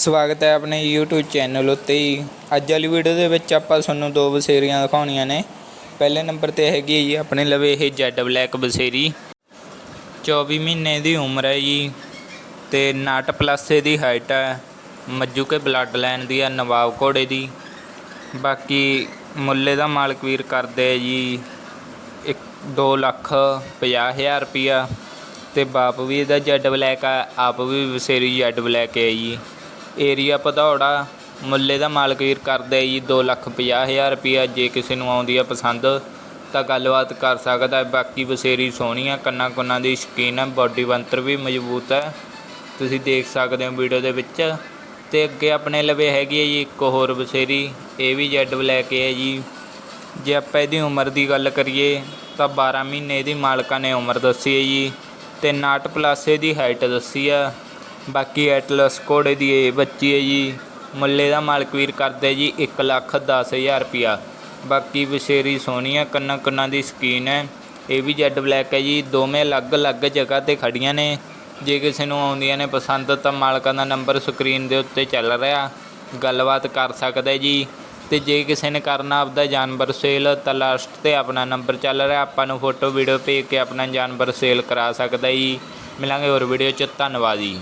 ਸਵਾਗਤ ਹੈ ਆਪਣੇ YouTube ਚੈਨਲ ਉੱਤੇ ਹੀ। ਅੱਜ ਵਾਲੀ ਵੀਡੀਓ ਦੇ ਵਿੱਚ ਆਪਾਂ ਤੁਹਾਨੂੰ ਦੋ ਬਸੇਰੀਆਂ ਦਿਖਾਉਣੀਆਂ ਨੇ। ਪਹਿਲੇ ਨੰਬਰ ਤੇ ਹੈਗੀ ਹੈ ਜੀ ਆਪਣੇ ਲਵੇ ਇਹ ਜੈਡ ਬਲੈਕ ਬਸੇਰੀ। 24 ਮਹੀਨੇ ਦੀ ਉਮਰ ਹੈ ਜੀ ਤੇ 59 ਪਲੱਸ ਦੀ ਹਾਈਟ ਹੈ। ਮੱਜੂ ਕੇ ਬਲੱਡ ਲਾਈਨ ਦੀ ਹੈ, ਨਵਾਬ ਘੋੜੇ ਦੀ। ਬਾਕੀ ਮੁੱਲੇ ਦਾ ਮਾਲਕ ਵੀਰ ਕਰਦੇ ਆ ਜੀ ਇੱਕ 2 ਲੱਖ 50 ਹਜ਼ਾਰ ਰੁਪਿਆ ਤੇ ਬਾਪ ਵੀ ਇਹਦਾ ਜੈਡ ਬਲੈਕ ਆ, ਆਪ ਵੀ ਵਸੇਰੀ ਜੈਡ ਬਲੈਕ ਹੈ ਜੀ। ਏਰੀਆ ਭਦੌੜਾ, ਮੁੱਲੇ ਦਾ ਮਾਲਕ ਵੀਰ ਕਰਦੇ ਆ ਜੀ 2 ਲੱਖ 50 ਹਜ਼ਾਰ ਰੁਪਿਆ ਜੇ ਕਿਸੇ ਨੂੰ ਆਉਂਦੀ ਆ ਪਸੰਦ, ਤਾਂ ਗੱਲਬਾਤ ਕਰ ਸਕਦਾ ਬਾਕੀ ਵਸੇਰੀ ਸੋਹਣੀ ਆ, ਕੰਨਾਂ ਕੁੰਨਾਂ ਦੀ ਸ਼ਕੀਨ ਹੈ ਬਾਡੀ ਬੰਤਰ ਵੀ ਮਜ਼ਬੂਤ ਹੈ ਤੁਸੀਂ ਦੇਖ ਸਕਦੇ ਹੋ ਵੀਡੀਓ ਦੇ ਵਿੱਚ। ਤੇ ਅੱਗੇ ਆਪਣੇ ਲਵੇ ਹੈਗੀ ਹੈ ਜੀ ਇੱਕ ਹੋਰ ਵਸੇਰੀ, ਇਹ ਵੀ ਜੈਡ ਬਲੈਕ ਹੈ ਜੀ। ਜੇ ਆਪਾਂ ਇਹਦੀ ਉਮਰ ਦੀ ਗੱਲ ਕਰੀਏ, ਤਾਂ 12 ਮਹੀਨੇ ਇਹਦੀ ਮਾਲਕਾਂ ਨੇ ਉਮਰ ਦੱਸੀ ਹੈ ਜੀ। ਤੇ 59 ਪਲੱਸ ਇਹਦੀ ਹਾਈਟ ਦੱਸੀ ਆ। ਬਾਕੀ ਐਟਲਸ ਘੋੜੇ ਦੀ ਇਹ ਬੱਚੀ ਹੈ ਜੀ। ਮੁੱਲੇ ਦਾ ਮਾਲਕ ਵੀਰ ਕਰਦੇ ਜੀ 1 ਲੱਖ 10 ਹਜ਼ਾਰ ਰੁਪਿਆ ਬਾਕੀ ਵਿਸ਼ੇਰੀ ਸੋਹਣੀ ਆ ਕੰਨਾਂ ਕੰਨਾਂ ਦੀ ਸਕੀਨ ਹੈ। ਇਹ ਵੀ ਜੈਡ ਬਲੈਕ ਹੈ ਜੀ। ਦੋਵੇਂ ਅਲੱਗ-ਅਲੱਗ ਜਗ੍ਹਾ ਤੇ ਖੜੀਆਂ ਨੇ। ਜੇ ਕਿਸੇ ਨੂੰ ਆਉਂਦੀਆਂ ਨੇ ਪਸੰਦ ਤਾਂ ਮਾਲਕਾਂ ਦਾ ਨੰਬਰ ਸਕਰੀਨ ਦੇ ਉੱਤੇ ਚੱਲ ਰਿਹਾ। ਗੱਲਬਾਤ ਕਰ ਸਕਦਾ ਜੀ। ਤੇ ਜੇ ਕਿਸੇ ਨੇ ਕਰਨਾ ਆਪਦਾ ਜਾਨਵਰ ਸੇਲ ਤਾਂ ਲਾਸਟ ਤੇ ਆਪਣਾ ਨੰਬਰ ਚੱਲ ਰਿਹਾ। ਆਪਾਂ ਨੂੰ ਫੋਟੋ, ਵੀਡੀਓ ਭੇਜ ਕੇ ਆਪਣਾ ਜਾਨਵਰ ਸੇਲ ਕਰਾ ਸਕਦਾ ਜੀ। ਮਿਲਾਂਗੇ ਹੋਰ ਵੀਡੀਓ ਚ। ਧੰਨਵਾਦ ਜੀ।